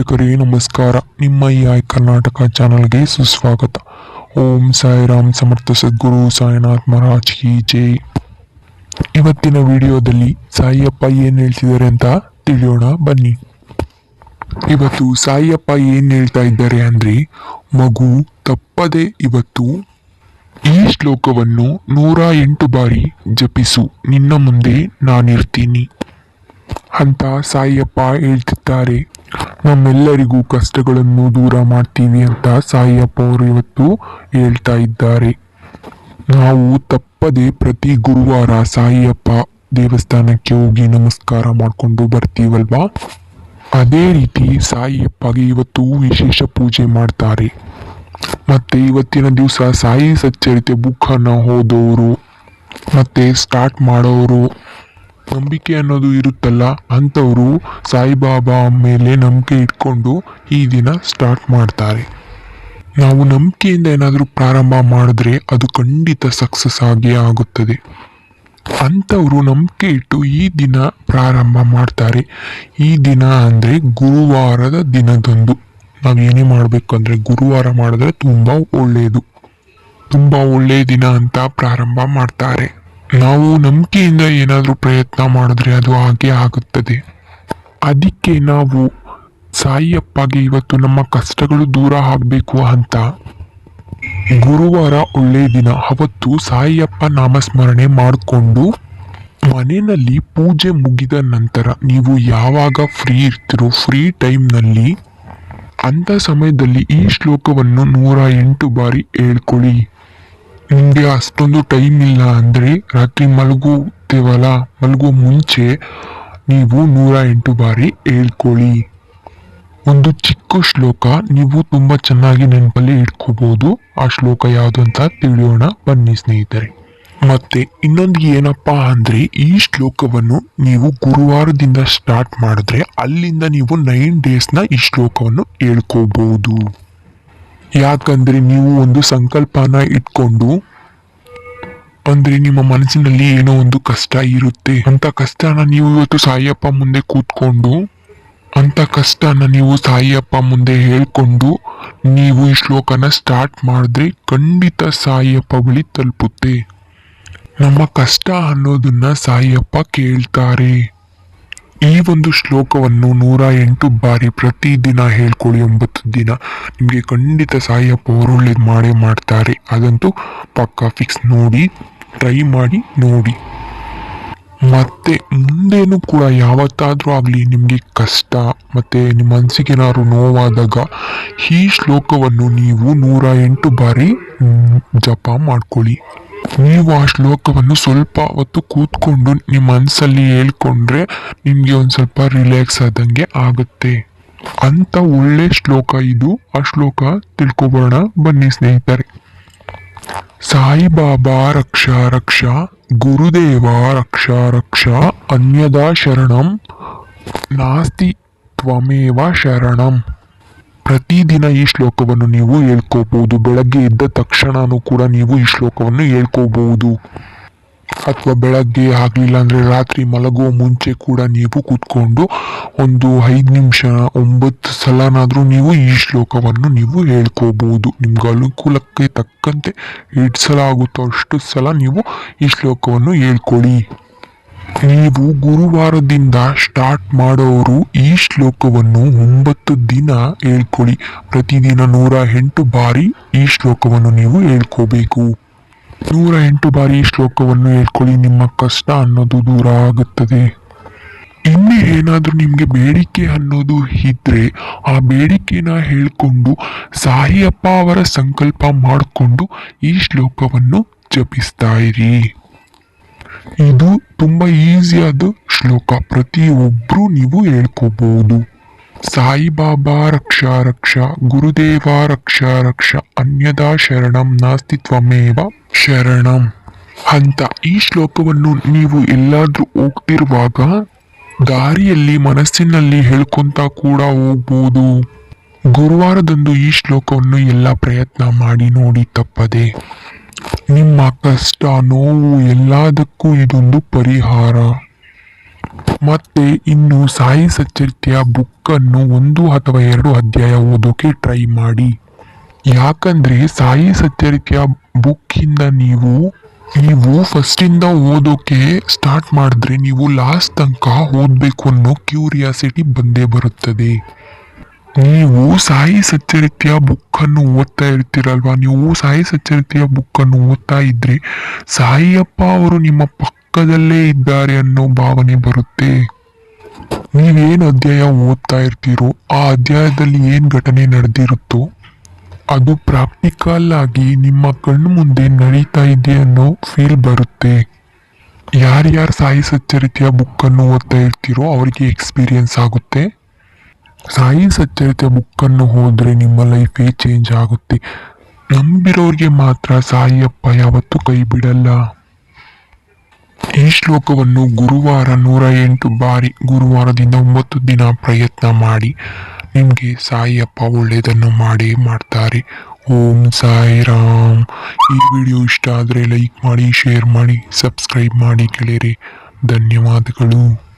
ವೀಕ್ಷಕರೇ, ನಮಸ್ಕಾರ. ನಿಮ್ಮ ಈ ಐ ಕರ್ನಾಟಕ ಚಾನಲ್ಗೆ ಸುಸ್ವಾಗತ. ಓಂ ಸಾಯಿರಾಮ್ ಸಮರ್ಥ ಸದ್ಗುರು ಸಾಯಿನಾಥ್ ಮಹಾರಾಜ್ ಕಿ ಜೈ. ಇವತ್ತಿನ ವಿಡಿಯೋದಲ್ಲಿ ಸಾಯಿಯಪ್ಪ ಏನು ಹೇಳ್ತಿದ್ದಾರೆ ಅಂತ ತಿಳಿಯೋಣ, ಬನ್ನಿ. ಇವತ್ತು ಸಾಯಿಯಪ್ಪ ಏನು ಹೇಳ್ತಾ ಇದ್ದಾರೆ ಅಂದ್ರೆ, ಮಗು ತಪ್ಪದೆ ಇವತ್ತು ಈ ಶ್ಲೋಕವನ್ನು ನೂರ ಎಂಟು ಬಾರಿ ಜಪಿಸು, ನಿನ್ನ ಮುಂದೆ ನಾನಿರ್ತೀನಿ ಅಂತ ಸಾಯಿಯಪ್ಪ ಹೇಳ್ತಿದ್ದಾರೆ. ನಮ್ಮೆಲ್ಲರಿಗೂ ಕಷ್ಟಗಳನ್ನು ದೂರ ಮಾಡ್ತೀವಿ ಅಂತ ಸಾಯಿಯಪ್ಪ ಅವರು ಇವತ್ತು ಹೇಳ್ತಾ ಇದ್ದಾರೆ. ನಾವು ತಪ್ಪದೆ ಪ್ರತಿ ಗುರುವಾರ ಸಾಯಿಯಪ್ಪ ದೇವಸ್ಥಾನಕ್ಕೆ ಹೋಗಿ ನಮಸ್ಕಾರ ಮಾಡಿಕೊಂಡು ಬರ್ತೀವಲ್ವಾ? ಅದೇ ರೀತಿ ಸಾಯಿಯಪ್ಪಗೆ ಇವತ್ತು ವಿಶೇಷ ಪೂಜೆ ಮಾಡ್ತಾರೆ. ಮತ್ತೆ ಇವತ್ತಿನ ದಿವಸ ಸಾಯಿ ಸಚ್ಚರಿತೆ ಬುಕ್ಕನ್ನು ಓದೋರು, ಮತ್ತೆ ಸ್ಟಾರ್ಟ್ ಮಾಡೋರು ನಂಬಿಕೆ ಅನ್ನೋದು ಇರುತ್ತಲ್ಲ, ಅಂಥವರು ಸಾಯಿಬಾಬಾ ಮೇಲೆ ನಂಬಿಕೆ ಇಟ್ಕೊಂಡು ಈ ದಿನ ಸ್ಟಾರ್ಟ್ ಮಾಡ್ತಾರೆ. ನಾವು ನಂಬಿಕೆಯಿಂದ ಏನಾದರೂ ಪ್ರಾರಂಭ ಮಾಡಿದ್ರೆ ಅದು ಖಂಡಿತ ಸಕ್ಸಸ್ ಆಗಿ ಆಗುತ್ತದೆ. ಅಂಥವರು ನಂಬಿಕೆ ಇಟ್ಟು ಈ ದಿನ ಪ್ರಾರಂಭ ಮಾಡ್ತಾರೆ. ಈ ದಿನ ಅಂದರೆ ಗುರುವಾರದ ದಿನದಂದು. ನಾವು ಏನೇ ಮಾಡಬೇಕು ಅಂದರೆ ಗುರುವಾರ ಮಾಡಿದ್ರೆ ತುಂಬ ಒಳ್ಳೆಯದು ತುಂಬ ಒಳ್ಳೆಯ ದಿನ ಅಂತ ಪ್ರಾರಂಭ ಮಾಡ್ತಾರೆ. ನಾವು ನಂಬಿಕೆಯಿಂದ ಏನಾದರೂ ಪ್ರಯತ್ನ ಮಾಡಿದ್ರೆ ಅದು ಹಾಗೆ ಆಗುತ್ತದೆ. ಅದಕ್ಕೆ ನಾವು, ಸಾಯಿಯಪ್ಪಗೆ ಇವತ್ತು ನಮ್ಮ ಕಷ್ಟಗಳು ದೂರ ಆಗಬೇಕು ಅಂತ. ಗುರುವಾರ ಒಳ್ಳೆಯ ದಿನ. ಅವತ್ತು ಸಾಯಿಯಪ್ಪ ನಾಮಸ್ಮರಣೆ ಮಾಡಿಕೊಂಡು ಮನೆಯಲ್ಲಿ ಪೂಜೆ ಮುಗಿದ ನಂತರ ನೀವು ಯಾವಾಗ ಫ್ರೀ ಇರ್ತೀರೋ, ಫ್ರೀ ಟೈಮ್ನಲ್ಲಿ ಅಂಥ ಸಮಯದಲ್ಲಿ ಈ ಶ್ಲೋಕವನ್ನು ನೂರ ಎಂಟು ಬಾರಿ ಹೇಳ್ಕೊಳ್ಳಿ. ನಿಮಗೆ ಅಷ್ಟೊಂದು ಟೈಮ್ ಇಲ್ಲ ಅಂದರೆ ರಾತ್ರಿ ಮಲಗುತ್ತೇವಲ್ಲ ಮಲಗುವ ಮುಂಚೆ ನೀವು ನೂರ ಎಂಟು ಬಾರಿ ಹೇಳ್ಕೊಳ್ಳಿ. ಒಂದು ಚಿಕ್ಕ ಶ್ಲೋಕ ನೀವು ತುಂಬ ಚೆನ್ನಾಗಿ ನೆನಪಲ್ಲಿ ಇಟ್ಕೋಬಹುದು ಆ ಶ್ಲೋಕ ಯಾವುದು ಅಂತ ತಿಳಿಯೋಣ, ಬನ್ನಿ ಸ್ನೇಹಿತರೆ. ಮತ್ತೆ ಇನ್ನೊಂದು ಏನಪ್ಪಾ ಅಂದ್ರೆ ಈ ಶ್ಲೋಕವನ್ನು ನೀವು ಗುರುವಾರದಿಂದ ಸ್ಟಾರ್ಟ್ ಮಾಡಿದ್ರೆ ಅಲ್ಲಿಂದ ನೀವು ನೈನ್ ಡೇಸ್ನ ಈ ಶ್ಲೋಕವನ್ನು ಹೇಳ್ಕೋಬಹುದು ಯಾಕಂದ್ರೆ ನೀವು ಒಂದು ಸಂಕಲ್ಪನ ಇಟ್ಕೊಂಡು ಅಂದ್ರೆ ನಿಮ್ಮ ಮನಸ್ಸಿನಲ್ಲಿ ಏನೋ ಒಂದು ಕಷ್ಟ ಇರುತ್ತೆ. ಅಂತ ಕಷ್ಟನ ನೀವು ಇವತ್ತು ಸಾಯಿಯಪ್ಪ ಮುಂದೆ ಕೂತ್ಕೊಂಡು, ಅಂತ ಕಷ್ಟನ ನೀವು ಸಾಯಿಯಪ್ಪ ಮುಂದೆ ಹೇಳ್ಕೊಂಡು, ನೀವು ಈ ಶ್ಲೋಕನ ಸ್ಟಾರ್ಟ್ ಮಾಡಿದ್ರೆ ಖಂಡಿತ ಸಾಯಿಯಪ್ಪ ಬಳಿ ತಲುಪುತ್ತೆ. ನಮ್ಮ ಕಷ್ಟ ಅನ್ನೋದನ್ನ ಸಾಯಿಯಪ್ಪ ಕೇಳ್ತಾರೆ. ಈ ಒಂದು ಶ್ಲೋಕವನ್ನು ನೂರ ಎಂಟು ಬಾರಿ ಪ್ರತಿದಿನ ಹೇಳ್ಕೊಳ್ಳಿ ಒಂಬತ್ತು ದಿನ. ನಿಮಗೆ ಖಂಡಿತ ಸಾಯಪ್ಪ ಅವರು ಮಾಡೇ ಮಾಡ್ತಾರೆ. ಅದಂತೂ ಪಕ್ಕಾ ಫಿಕ್ಸ್ ನೋಡಿ ಟ್ರೈ ಮಾಡಿ, ನೋಡಿ. ಮತ್ತೆ ಮುಂದೇನು ಕೂಡ ಯಾವತ್ತಾದರೂ ಆಗಲಿ ನಿಮಗೆ ಕಷ್ಟ ಮತ್ತು ನಿಮ್ಮ ಮನಸ್ಸಿಗೆ ಏನಾದ್ರು ನೋವಾದಾಗ ಈ ಶ್ಲೋಕವನ್ನು ನೀವು ನೂರ ಎಂಟು ಬಾರಿ ಜಪ ಮಾಡ್ಕೊಳ್ಳಿ. ನೀವು ಆ ಶ್ಲೋಕವನ್ನು ಸ್ವಲ್ಪ ಹೊತ್ತು ಕೂತ್ಕೊಂಡು ನಿಮ್ಮ ಮನಸ್ಸಲ್ಲಿ ಹೇಳ್ಕೊಂಡ್ರೆ ನಿಮಗೆ ಒಂದು ಸ್ವಲ್ಪ ರಿಲ್ಯಾಕ್ಸ್ ಆದಂಗೆ ಆಗುತ್ತೆ. ಅಂತ ಒಳ್ಳೆ ಶ್ಲೋಕ ಇದು. ಆ ಶ್ಲೋಕ ತಿಳ್ಕೊಬೋಣ. ಬನ್ನಿ ಸ್ನೇಹಿತರೆ. ಸಾಯಿಬಾಬಾ ರಕ್ಷಾ ರಕ್ಷಾ, ಗುರುದೇವ ರಕ್ಷಾ ರಕ್ಷಾ, ಅನ್ಯದಾ ಶರಣಂ, ನಾಸ್ತಿ ತ್ವಮೇವ ಶರಣಂ. ಪ್ರತಿದಿನ ಈ ಶ್ಲೋಕವನ್ನು ನೀವು ಹೇಳ್ಕೋಬಹುದು. ಬೆಳಗ್ಗೆ ಎದ್ದ ತಕ್ಷಣನೂ ಕೂಡ ನೀವು ಈ ಶ್ಲೋಕವನ್ನು ಹೇಳ್ಕೋಬಹುದು. ಅಥವಾ ಬೆಳಗ್ಗೆ ಆಗಲಿಲ್ಲ ಅಂದರೆ ರಾತ್ರಿ ಮಲಗುವ ಮುಂಚೆ ಕೂಡ ನೀವು ಕೂತ್ಕೊಂಡು ಒಂದು ಐದು ನಿಮಿಷ, ಒಂಬತ್ತು ಸಲನಾದರೂ ನೀವು ಈ ಶ್ಲೋಕವನ್ನು ನೀವು ಹೇಳ್ಕೋಬಹುದು. ನಿಮ್ಗೆ ಅನುಕೂಲಕ್ಕೆ ತಕ್ಕಂತೆ ಎಷ್ಟು ಸಲ ಆಗುತ್ತೋ ಅಷ್ಟು ಸಲ ನೀವು ಈ ಶ್ಲೋಕವನ್ನು ಹೇಳ್ಕೊಳ್ಳಿ. ನೀವು ಗುರುವಾರದಿಂದ ಸ್ಟಾರ್ಟ್ ಮಾಡೋರು ಈ ಶ್ಲೋಕವನ್ನು ಒಂಬತ್ತು ದಿನ ಹೇಳ್ಕೊಳ್ಳಿ. ಪ್ರತಿದಿನ ನೂರ ಎಂಟು ಬಾರಿ ಈ ಶ್ಲೋಕವನ್ನು ನೀವು ಹೇಳ್ಕೋಬೇಕು. ನೂರ ಎಂಟು ಬಾರಿ ಈ ಶ್ಲೋಕವನ್ನು ಹೇಳ್ಕೊಳ್ಳಿ, ನಿಮ್ಮ ಕಷ್ಟ ಅನ್ನೋದು ದೂರ ಆಗುತ್ತದೆ. ಇನ್ನು ಏನಾದರೂ ನಿಮಗೆ ಬೇಡಿಕೆ ಅನ್ನೋದು ಇದ್ರೆ ಆ ಬೇಡಿಕೆನ ಹೇಳ್ಕೊಂಡು ಸಾಯಿಯಪ್ಪ ಅವರ ಸಂಕಲ್ಪ ಮಾಡಿಕೊಂಡು ಈ ಶ್ಲೋಕವನ್ನು ಜಪಿಸ್ತಾ ಇರಿ. ಇದು ತುಂಬಾ ಈಸಿಯಾದ ಶ್ಲೋಕ. ಪ್ರತಿಯೊಬ್ಬರೂ ನೀವು ಹೇಳ್ಕೋಬಹುದು ಸಾಯಿಬಾಬಾ ರಕ್ಷಾ ರಕ್ಷಾ, ಗುರುದೇವ ರಕ್ಷಾ ರಕ್ಷಾ, ಅನ್ಯದಾ ಶರಣಂ, ನಾಸ್ತಿ ತ್ವಮೇವ ಶರಣಂ. ಅಂತ ಈ ಶ್ಲೋಕವನ್ನು ನೀವು ಎಲ್ಲಾದ್ರೂ ಹೋಗ್ತಿರುವಾಗ ದಾರಿಯಲ್ಲಿ, ಮನಸ್ಸಿನಲ್ಲಿ ಹೇಳ್ಕೊಂತ ಕೂಡ ಹೋಗ್ಬೋದು. ಗುರುವಾರದಂದು ಈ ಶ್ಲೋಕವನ್ನು ಎಲ್ಲ ಪ್ರಯತ್ನ ಮಾಡಿ ನೋಡಿ ತಪ್ಪದೆ. ನಿಮ್ಮ ಕಷ್ಟ, ನೋವು ಎಲ್ಲದಕ್ಕೂ ಇದೊಂದು ಪರಿಹಾರ. ಮತ್ತೆ ಇನ್ನು ಸಾಯಿ ಸಚ್ಚರಿತೆಯ ಬುಕ್ಕನ್ನು ಒಂದು ಅಥವಾ ಎರಡು ಅಧ್ಯಾಯ ಓದೋಕೆ ಟ್ರೈ ಮಾಡಿ. ಯಾಕಂದ್ರೆ ಸಾಯಿ ಸಚ್ಚರಿತೆಯ ಬುಕ್ಕಿಂದ ನೀವು ನೀವು ಫಸ್ಟಿಂದ ಓದೋಕೆ ಸ್ಟಾರ್ಟ್ ಮಾಡಿದ್ರೆ ನೀವು ಲಾಸ್ಟ್ ತನಕ ಓದಬೇಕು ಅನ್ನೋ ಕ್ಯೂರಿಯಾಸಿಟಿ ಬಂದೇ ಬರುತ್ತದೆ. ನೀವು ಸಾಯಿ ಸಚ್ಚರಿತೆಯ ಬುಕ್ಕನ್ನು ಓದ್ತಾ ಇರ್ತೀರಲ್ವಾ? ನೀವು ಸಾಯಿ ಸಚ್ಚರಿತೆಯ ಬುಕ್ಕನ್ನು ಓದ್ತಾ ಇದ್ರೆ ಸಾಯಿಯಪ್ಪ ಅವರು ನಿಮ್ಮ ಪಕ್ಕದಲ್ಲೇ ಇದ್ದಾರೆ ಅನ್ನೋ ಭಾವನೆ ಬರುತ್ತೆ. ನೀವೇನು ಅಧ್ಯಾಯ ಓದ್ತಾ ಇರ್ತೀರೋ, ಆ ಅಧ್ಯಾಯದಲ್ಲಿ ಏನು ಘಟನೆ ನಡೆದಿರುತ್ತೋ, ಅದು ಪ್ರಾಕ್ಟಿಕಲ್ ಆಗಿ ನಿಮ್ಮ ಕಣ್ಣು ಮುಂದೆ ನಡೀತಾ ಇದೆ ಅನ್ನೋ ಫೀಲ್ ಬರುತ್ತೆ. ಯಾರ್ಯಾರು ಸಾಯಿ ಸಚ್ಚರಿತೆಯ ಬುಕ್ಕನ್ನು ಓದ್ತಾ ಇರ್ತೀರೋ, ಅವರಿಗೆ ಎಕ್ಸ್ಪೀರಿಯನ್ಸ್ ಆಗುತ್ತೆ. ಸಾಯಿ ಸಚ್ಚರಿತೆಯ ಬುಕ್ಕನ್ನು ಹೋದರೆ ನಿಮ್ಮ ಲೈಫೇ ಚೇಂಜ್ ಆಗುತ್ತೆ. ನಂಬಿರೋರಿಗೆ ಮಾತ್ರ ಸಾಯಿಯಪ್ಪ ಯಾವತ್ತೂ ಕೈ ಬಿಡಲ್ಲ. ಈ ಶ್ಲೋಕವನ್ನು ಗುರುವಾರ ನೂರ ಎಂಟು ಬಾರಿ ಗುರುವಾರದಿಂದ ಒಂಬತ್ತು ದಿನ ಪ್ರಯತ್ನ ಮಾಡಿ ನಿಮಗೆ ಸಾಯಿಯಪ್ಪ ಒಳ್ಳೆಯದನ್ನು ಮಾಡೇ ಮಾಡ್ತಾರೆ. ಓಂ ಸಾಯಿ ರಾಮ್. ಈ ವಿಡಿಯೋ ಇಷ್ಟ ಆದರೆ ಲೈಕ್ ಮಾಡಿ ಶೇರ್ ಮಾಡಿ ಸಬ್ಸ್ಕ್ರೈಬ್ ಮಾಡಿ ಗೆಳೆಯರೆ ಧನ್ಯವಾದಗಳು.